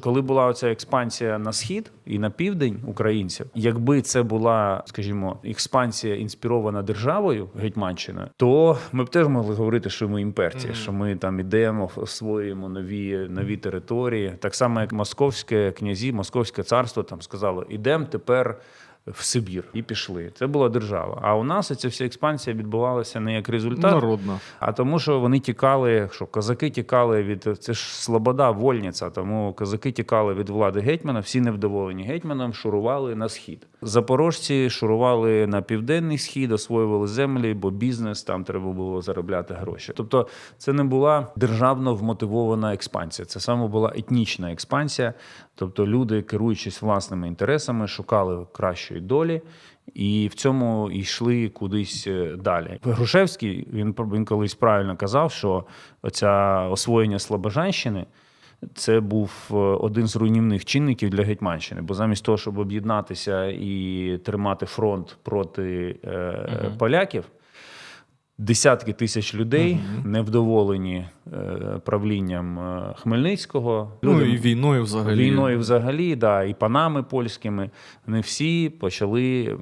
Коли була оця експансія на схід і на південь українців, якби це була, скажімо, експансія інспірована державою Гетьманщиною, то ми б теж могли говорити, що ми імперція, що ми там ідемо, освоюємо нові, нові території. Так само, як московське князі, московське царство там сказало: ідемо тепер. В Сибір і пішли. Це була держава. А у нас ця вся експансія відбувалася не як результат, Народна. а тому, що вони тікали, що козаки тікали від це ж слобода, вольниця. Тому козаки тікали від влади гетьмана, всі невдоволені гетьманом, шурували на схід. Запорожці шурували на південний схід, освоювали землі, бо бізнес там треба було заробляти гроші. Тобто, це не була державно вмотивована експансія. Це саме була етнічна експансія. Тобто, люди, керуючись власними інтересами, шукали кращої долі. І в цьому йшли кудись е, далі. Грушевський він він колись правильно казав, що оця освоєння Слобожанщини це був е, один з руйнівних чинників для Гетьманщини. Бо замість того, щоб об'єднатися і тримати фронт проти е, поляків, десятки тисяч людей невдоволені е, правлінням е, Хмельницького. Ну і війною взагалі. Війною взагалі, да, і панами польськими, Не всі почали е,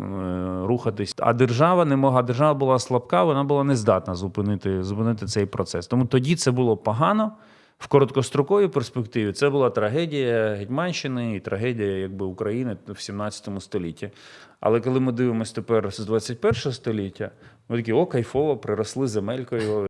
рухатись. А держава не могла, держава була слабка, вона була не здатна зупинити, зупинити цей процес. Тому тоді це було погано. В короткостроковій перспективі це була трагедія Гетьманщини і трагедія якби, України в 17 столітті. Але коли ми дивимося тепер з 21 століття, ми такі, о, кайфово, приросли земелькою,